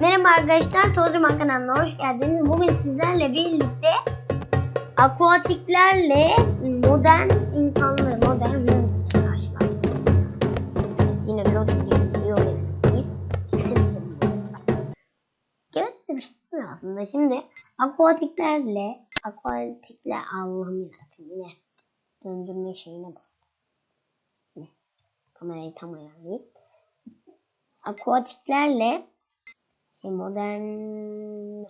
Merhaba arkadaşlar, Tozcuman kanalına hoş geldiniz. Bugün sizlerle birlikte akuatiklerle modern insanları, modern Venüs'le karşılaştıracağız. Evet, yine Lodin gibi biliyor biz. Evet bir şey yapmıyor aslında. Şimdi akuatiklerle, akuatikler Allah'ım yarabbim yine döndürme şeyine. Ne? Kamerayı tam ayarlayayım. Akuatiklerle şey modern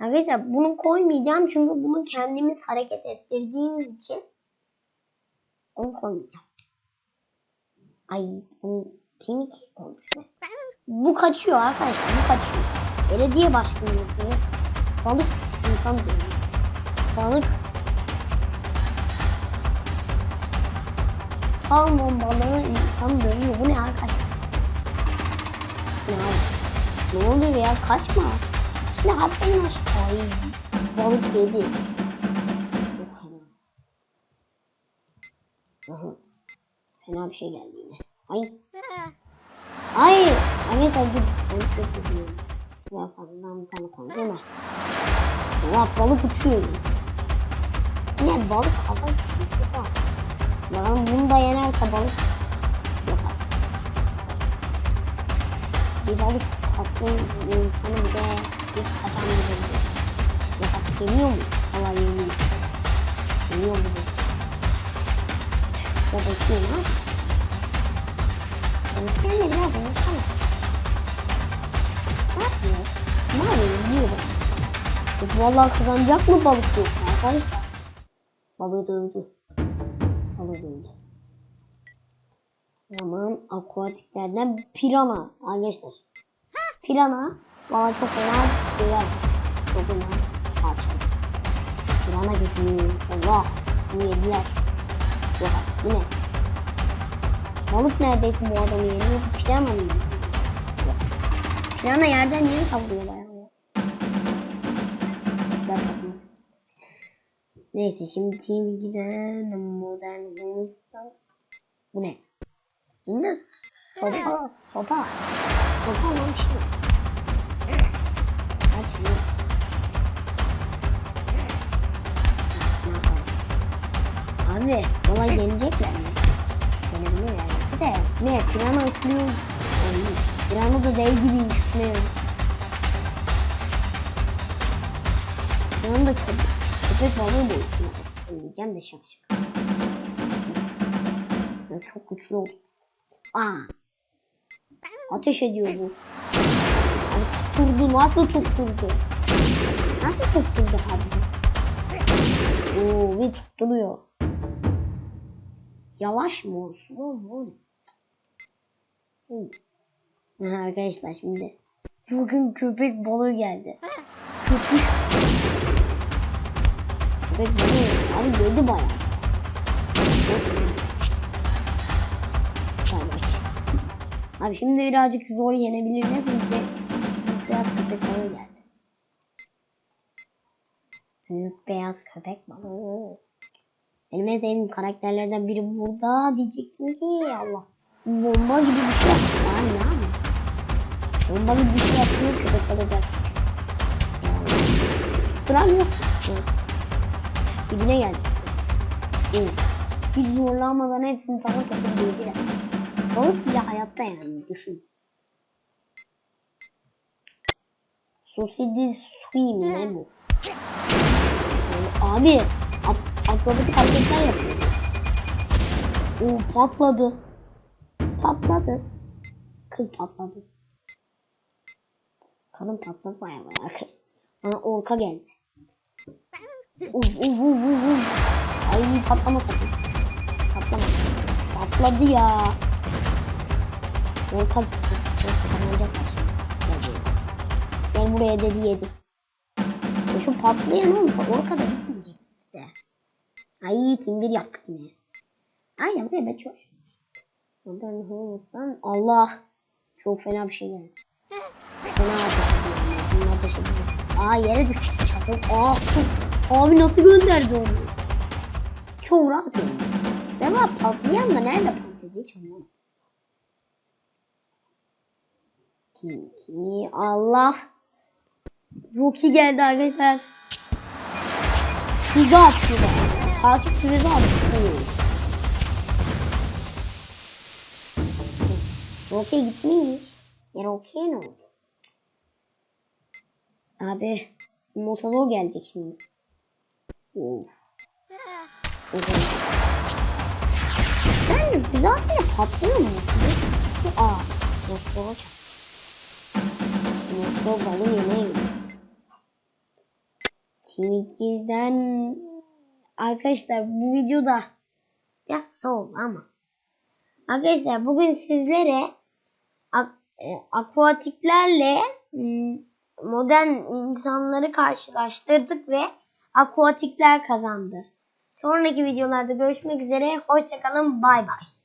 Arkadaşlar bunu koymayacağım çünkü bunu kendimiz hareket ettirdiğimiz için onu koymayacağım. Ay bunu Team 2 koymuş mu? Bu kaçıyor arkadaşlar bu kaçıyor. Belediye başkanı yapıyoruz. Balık insan dönüyor. Balık Salmon balığı insan Kaçma. Ne haberin var? Ay, balık yedi. Aha. Fena bir şey geldi yine. Ay. Ay. Evet dur. Ben çok üzülüyorum. Şuraya fazladan bir tane koydum ama. Ya balık uçuyor. Ne balık hava uçuyor. Bakalım bunu da yenerse balık. Bir balık kaslı insanı bir de bir kafam gibi. Yapar geliyor mu? Hava yeniyor. Geliyor mu? Şurada bakayım ha. Konuşkan ne ya konuşkan. Ne yapıyor? Ne yapıyor? Yiyor bak. Vallahi kazanacak mı balık yoksa arkadaşlar? Balığı dövdü. Balığı dövdü. Zaman akuatiklerden pirana arkadaşlar. Pirana valla çok fena döver. Çok fena parçalı. Pirana götürüyor. Allah şunu yediler. Yok bu ne? Balık neredeyse bu adamı yeniyor. Pirana mı? Yok. Pirana yerden yere savuruyor. Güzel. Neyse şimdi TV'den modern Hindistan. Bu ne? Yine sopa, sopa. Abi yola gelecekler mi? Gelebilir yani. De ne? Pirana ısırıyor. Yani, pirana da dev gibi üşütmüyor. Pirana da köpek, köpek balığı da üşütmüyor. Yiyeceğim de şak çok güçlü oldu. Aa. Ateş ediyor bu. Tutturdu. Nasıl tutturdu? Nasıl tutturdu abi? Oo ve tutturuyor. Yavaş mı olsun? Oğlum. Arkadaşlar şimdi bugün köpek balığı geldi. Köpüş. Köpek balığı abi yedi bayağı. Abi şimdi birazcık zor yenebilirler çünkü büyük beyaz köpek balığı geldi. Büyük beyaz köpek balığı. Benim en sevdiğim karakterlerden biri burada diyecektim ki Allah. Bomba gibi bir şey yaptı. Ne abi? Bomba gibi bir şey yapıyor köpek balığı da. Duran yok. Dibine geldi. Evet. Hiç zorlanmadan hepsini takır takır yediler. Balık bile hayatta yani düşün. Sosidi sui mi ne bu? Abi at, akrobatik hareketler yapıyor. Oo patladı. Patladı. Kız patladı. Kadın patladı bayağı bayağı kız. Bana orka geldi. Uf uf uf uf. Ay patlama sakın. Patlama. Patladı ya. Kazanacaklar şimdi. Gel buraya. Dedi yedi. Ya şu patlayan olmasa orka da gitmeyecek de. Ay tim bir yaptık yine. Ay ya buraya ben çok. Modern Hollywood'dan Allah. Çok fena bir şey geldi. Fena ateş ediyor. Ateş ediyor. Aa yere düştü çakıl. Ah abi nasıl gönderdi onu? Çok rahat yani. Devam patlayan da nerede patladı hiç anlamadım. Tinky. Allah. Rocky geldi arkadaşlar. Füze attı be. Takip füze attı. Rocky gitmiş. Ya Rocky'ye ne oldu? Abi Motador gelecek şimdi. Of. Ben füze atınca patlıyor mu? Füze- Aa. Motor balı yemeğe gidiyor. Çimikiz'den arkadaşlar bu videoda biraz oldu ama arkadaşlar bugün sizlere ak- e, akvatiklerle m, modern insanları karşılaştırdık ve akvatikler kazandı. Sonraki videolarda görüşmek üzere. Hoşçakalın. Bay bay.